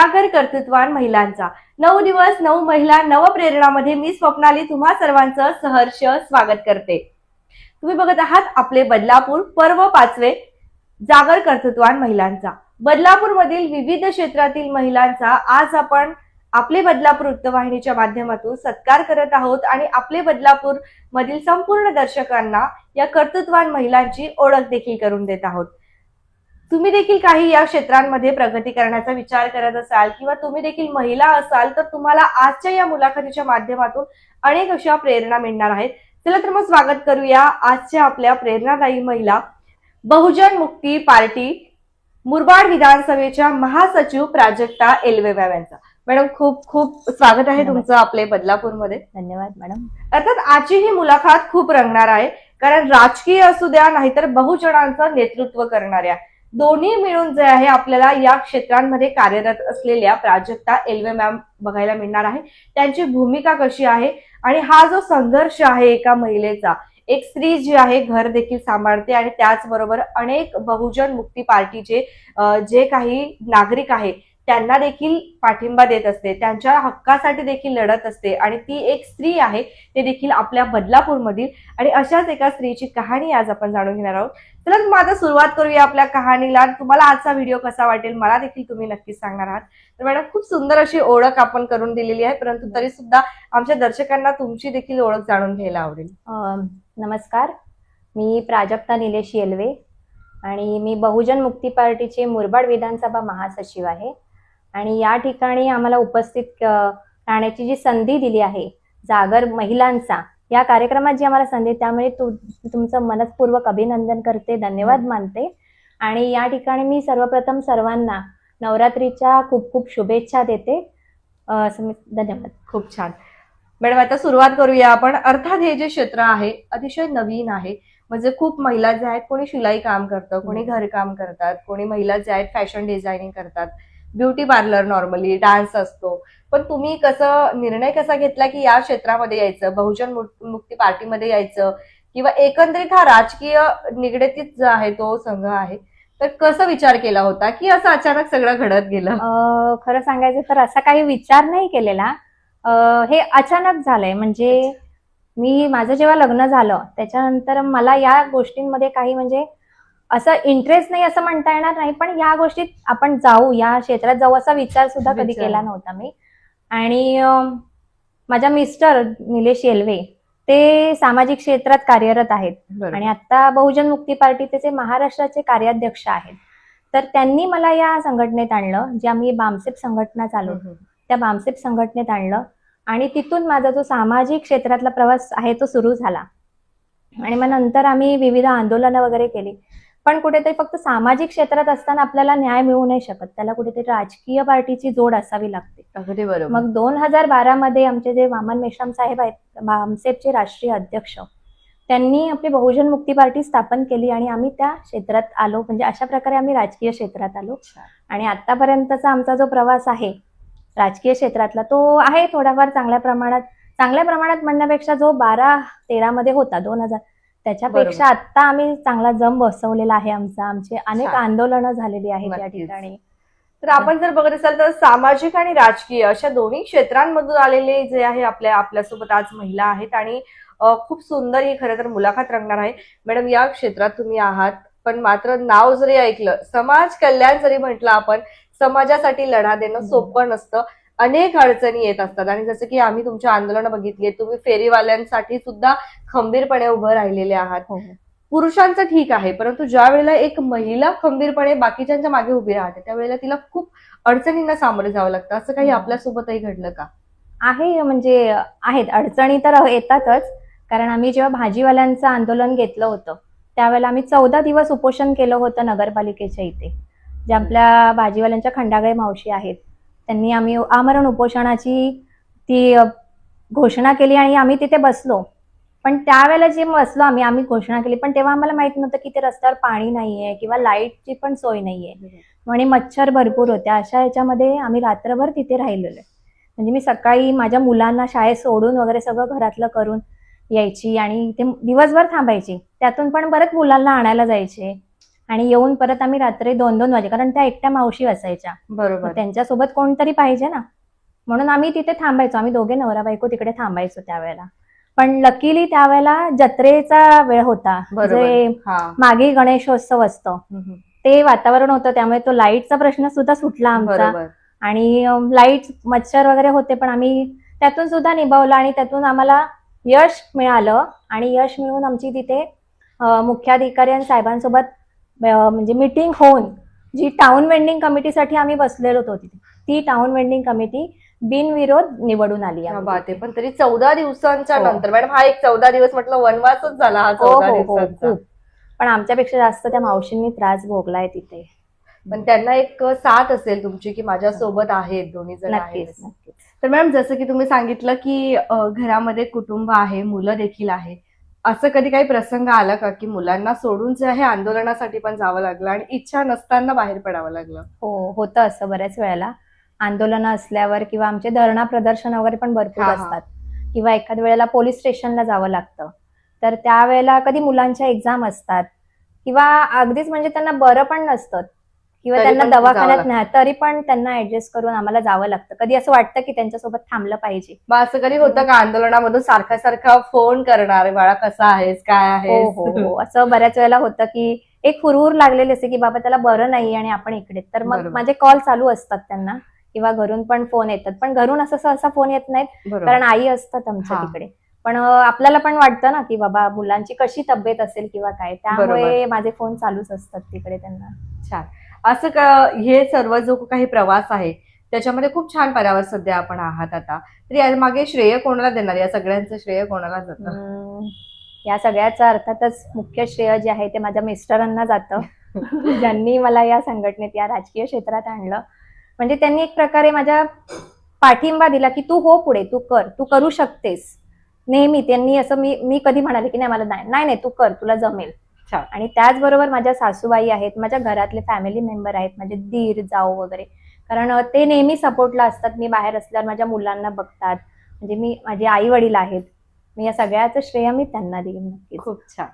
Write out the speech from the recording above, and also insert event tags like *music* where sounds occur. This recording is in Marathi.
जागर कर्तृत्वान महिलांचा. नऊ दिवस नऊ महिला नवप्रेरणामध्ये मी स्वप्नाली तुम्हा सर्वांचं सहर्ष स्वागत करते. तुम्ही बघत आहात आपले बदलापूर पर्व पाचवे जागर कर्तृत्वान महिलांचा. बदलापूर मधील विविध क्षेत्रातील महिलांचा आज आपण आपले बदलापूर वृत्तवाहिनीच्या माध्यमातून सत्कार करत आहोत आणि आपले बदलापूर मधील संपूर्ण दर्शकांना या कर्तृत्वान महिलांची ओळख देखील करून देत आहोत. तुम्ही देखील काही या क्षेत्रांमध्ये प्रगती करण्याचा विचार करत असाल किंवा तुम्ही देखील महिला असाल तर तुम्हाला आजच्या या मुलाखतीच्या माध्यमातून अनेक अशा प्रेरणा मिळणार आहेत. चला तर मग स्वागत करूया आजच्या आपल्या प्रेरणादायी महिला बहुजन मुक्ती पार्टी मुरबाड विधानसभेच्या महासचिव प्राजक्ता एलवे यांचा. मॅडम खूप खूप स्वागत आहे तुमचं आपले बदलापूरमध्ये. धन्यवाद मॅडम. अर्थात आजची ही मुलाखत खूप रंगणार आहे कारण राजकीय असू द्या नाहीतर बहुजनांचं नेतृत्व करणाऱ्या दोन्ही मिळून जे आहे आपल्याला या क्षेत्रांमध्ये कार्यरत असलेल्या प्राजक्ता एल्वे मॅम बघायला मिळणार आहे. त्यांची भूमिका कशी आहे? आणि हा जो संघर्ष आहे एका महिलेचा एक स्त्री जी आहे घर देखील सांभाळते आणि त्याचबरोबर अनेक बहुजन मुक्ती पार्टीचे जे काही नागरिक आहे त्यांना देखील पाठिंबा देत असते. त्यांच्या हक्कासाठी देखील लढत असते. आणि ती एक स्त्री आहे ते देखील आपल्या बदलापूरमधील आणि अशाच एका स्त्रीची कहाणी आज आपण जाणून घेणार आहोत. चला तर मग आता सुरुवात करूया आपल्या कहाणीला. तुम्हाला आजचा व्हिडिओ कसा वाटेल मला देखील तुम्ही नक्कीच सांगणार आहात. तर मॅडम खूप सुंदर अशी ओळख आपण करून दिलेली आहे परंतु तरी सुद्धा आमच्या दर्शकांना तुमची देखील ओळख जाणून घ्यायला आवडेल. नमस्कार. मी प्राजक्ता निलेश येलवे आणि मी बहुजन मुक्ती पार्टीचे मुरबाड विधानसभा महासचिव आहे. आणि या ठिकाणी आम्हाला उपस्थित राहण्याची जी संधी दिली आहे जागर महिलांचा या कार्यक्रमात जी आम्हाला संधी त्यामुळे तु तुमचं मनपूर्वक अभिनंदन करते धन्यवाद मानते. आणि या ठिकाणी मी सर्वप्रथम सर्वांना नवरात्रीच्या खूप खूप शुभेच्छा देते. धन्यवाद. खूप छान. मॅडम आता सुरुवात करूया आपण. अर्थात हे जे क्षेत्र आहे अतिशय नवीन आहे. म्हणजे खूप महिला ज्या आहेत कोणी शिलाई काम करतं कोणी घरकाम करतात कोणी महिला ज्या आहेत फॅशन डिझायनिंग करतात. ब्युटी पार्लर नॉर्मली डान्स असतो. पण तुम्ही कसं निर्णय कसा घेतला की या क्षेत्रामध्ये यायचं बहुजन मुक- मुक्ती पार्टीमध्ये यायचं किंवा एकंदरीत हा राजकीय निगडीत जो आहे तो संघ आहे तर कसं विचार केला होता की असं अचानक सगळं घडत गेलं? खरं सांगायचं तर असा काही विचार नाही केलेला. हे अचानक झालंय. म्हणजे मी माझं जेव्हा लग्न झालं त्याच्यानंतर मला या गोष्टींमध्ये काही म्हणजे असं इंटरेस्ट नाही असं म्हणता येणार नाही पण या गोष्टीत आपण जाऊ या क्षेत्रात जाऊ असा विचार सुद्धा कधी विचार. केला नव्हता मी. आणि अं, माझ्या मिस्टर निलेश येलवे ते सामाजिक क्षेत्रात कार्यरत आहेत. आणि आता बहुजन मुक्ती पार्टीचे ते महाराष्ट्राचे कार्याध्यक्ष आहेत तर त्यांनी मला या संघटनेत आणलं जे आम्ही बामसेप संघटना चालवतो. त्या बामसेप संघटनेत आणलं आणि तिथून माझा जो सामाजिक क्षेत्रातला प्रवास आहे तो सुरू झाला. आणि मग नंतर आम्ही विविध आंदोलनं वगैरे केली. पण कुठेतरी फक्त सामाजिक क्षेत्रात असताना आपल्याला न्याय मिळू नाही शकत. त्याला कुठेतरी राजकीय पार्टीची जोड असावी लागते. अगदी बरोबर. मग दोन हजार बारा मध्ये आमचे जे वामन मेश्राम साहेब आहेत भामसेपचे राष्ट्रीय अध्यक्ष त्यांनी आपली बहुजन मुक्ती पार्टी स्थापन केली आणि आम्ही त्या क्षेत्रात आलो. म्हणजे अशा प्रकारे आम्ही राजकीय क्षेत्रात आलो. आणि आतापर्यंतचा आमचा जो प्रवास आहे राजकीय क्षेत्रातला तो आहे थोडाफार चांगल्या प्रमाणात. चांगल्या प्रमाणात म्हणण्यापेक्षा जो बारा तेरा मध्ये होता दोन हजार त्याच्यापेक्षा आता आम्ही चांगला जम बसवलेला आहे आमचा आमचे अनेक. आंदोलनं झालेली आहेत या. ठिकाणी तर आपण जर बघत असाल तर सामाजिक आणि राजकीय अशा दोन्ही क्षेत्रांमधून आलेले जे आहे आपल्या आपल्यासोबत आज महिला आहेत आणि खूप सुंदर ही खरं तर मुलाखत रंगणार आहे मॅडम या क्षेत्रात तुम्ही आहात पण मात्र नाव जरी ऐकलं समाज कल्याण जरी म्हटलं आपण समाजासाठी लढा देणं. सोपं नसतं अनेक अडचणी येत असतात. आणि जसं की आम्ही तुमची आंदोलनं बघितली तुम्ही फेरीवाल्यांसाठी सुद्धा खंबीरपणे उभं राहिलेले आहात. हो. पुरुषांचं ठीक आहे परंतु ज्या वेळेला एक महिला खंबीरपणे बाकीच्यांच्या मागे उभी राहते त्यावेळेला तिला खूप अडचणींना सामोरे जावं लागतं. असं काही हम्म. आपल्यासोबतही घडलं का? आहे म्हणजे आहेत. अडचणी तर येतातच कारण आम्ही जेव्हा भाजीवाल्यांचं आंदोलन घेतलं होतं त्यावेळेला आम्ही चौदा दिवस उपोषण केलं होतं नगरपालिकेच्या इथे जे आपल्या भाजीवाल्यांच्या खंडागळे मावशी आहेत. त्यांनी आम्ही आमरण उपोषणाची ती घोषणा केली आणि आम्ही तिथे बसलो. पण त्यावेळेला जे बसलो आम्ही आम्ही घोषणा केली. पण तेव्हा आम्हाला माहीत नव्हतं की ते रस्त्यावर पाणी नाहीये किंवा लाईटची पण सोय नाहीये. आणि मच्छर भरपूर होत्या अशा ह्याच्यामध्ये आम्ही रात्रभर तिथे राहिलेलो. म्हणजे मी सकाळी माझ्या मुलांना शाळेत सोडून वगैरे सगळं घरातलं करून यायची आणि इथे दिवसभर थांबायची. त्यातून पण परत मुलांना आणायला जायचे. आणि येऊन परत आम्ही रात्री दोन दोन वाजे कारण त्या एकट्या मावशी असायच्या. बरोबर. त्यांच्यासोबत कोणतरी पाहिजे ना. म्हणून आम्ही तिथे थांबायचो. आम्ही दोघे नवरा बायको तिकडे थांबायचो त्यावेळेला. पण लकीली त्यावेळेला जत्रेचा वेळ होता. जे मागे गणेशोत्सव असतो. ते वातावरण होतं. त्यामुळे तो लाईटचा प्रश्न सुद्धा सुटला आमचा. आणि लाइट मच्छर वगैरे होते पण आम्ही त्यातून सुद्धा निभावलं आणि त्यातून आम्हाला यश मिळालं. आणि यश मिळून आमची तिथे मुख्याधिकारी आणि साहेबांसोबत म्हणजे मिटिंग होऊन जी टाउन वेंडिंग कमिटीसाठी आम्ही बसलेलो होतो तिथे ती टाउन वेंडिंग कमिटी बिनविरोध निवडून आली बात आहे. पण तरी चौदा दिवसांच्या हो. नंतर मॅडम हा एक चौदा दिवस म्हटलं वनवासच झाला हा हो चौदा हो दिवसांचा. पण आमच्यापेक्षा जास्त त्या मावशींनी त्रास भोगलाय तिथे. पण त्यांना एक साथ असेल तुमची की माझ्या सोबत आहेत दोन्ही जण आहेत तर मॅम जसं की तुम्ही सांगितलं की घरामध्ये कुटुंब आहे मुलं देखील आहे. असं कधी काही प्रसंग आला का की मुलांना सोडून जे आहे आंदोलनासाठी पण जावं लागलं आणि इच्छा नसताना बाहेर पडावं लागलं? हो होतं असं बऱ्याच वेळेला. आंदोलनं असल्यावर किंवा आमचे धरणा प्रदर्शन वगैरे पण भरपूर हा, हा. असतात. किंवा एखाद वेळेला पोलीस स्टेशनला जावं लागतं. तर त्यावेळेला कधी मुलांच्या एक्झाम असतात किंवा अगदीच म्हणजे त्यांना बरं पण नसतं. किंवा त्यांना दवाखान्यात. नाही तरी पण त्यांना ऍडजस्ट करून आम्हाला जावं लागतं. कधी असं वाटतं की त्यांच्यासोबत थांबलं पाहिजे. मग असं कधी होतं का आंदोलनामधून सारखा सारखा फोन करणार बाळा कसा आहेस? काय हो आहेस? हो हो. असं बऱ्याच वेळेला होतं की एक हुरहुर लागलेली असते की बाबा त्याला बरं नाही आणि आपण इकडे. तर मग. माझे कॉल चालू असतात त्यांना. किंवा घरून पण फोन येतात. पण घरून असं सहसा फोन येत नाहीत. कारण आई असतात आमच्या. तिकडे. पण आपल्याला पण वाटतं ना की बाबा मुलांची कशी तब्येत असेल किंवा काय? त्यामुळे माझे फोन चालूच असतात तिकडे त्यांना. छान. असं हे सर्व जो काही प्रवास आहे त्याच्यामध्ये खूप छान पदावर सध्या आपण आहात आता. तर मागे श्रेय कोणाला देणार? या सगळ्यांचं श्रेय कोणाला जातं या सगळ्याचं अर्थातच मुख्य श्रेय जे आहे ते माझ्या मिस्टरांना जातं. *laughs* ज्यांनी मला या संघटनेत या राजकीय क्षेत्रात आणलं. म्हणजे त्यांनी एक प्रकारे माझ्या पाठिंबा दिला की तू हो पुढे तू कर तू करू शकतेस. नेहमी त्यांनी असं मी मी कधी म्हणाले की नाही मला नाही नाही नाही, तू कर तुला जमेल. छान. आणि त्याचबरोबर माझ्या सासूबाई आहेत माझ्या घरातले फॅमिली मेंबर आहेत माझे दीर जाऊ वगैरे. कारण अं, ते नेहमी सपोर्टला असतात मी बाहेर असल्यावर माझ्या मुलांना बघतात. म्हणजे मी माझे आई वडील आहेत. मी या सगळ्याचं श्रेय मी त्यांना देईन नक्कीच. खूप छान.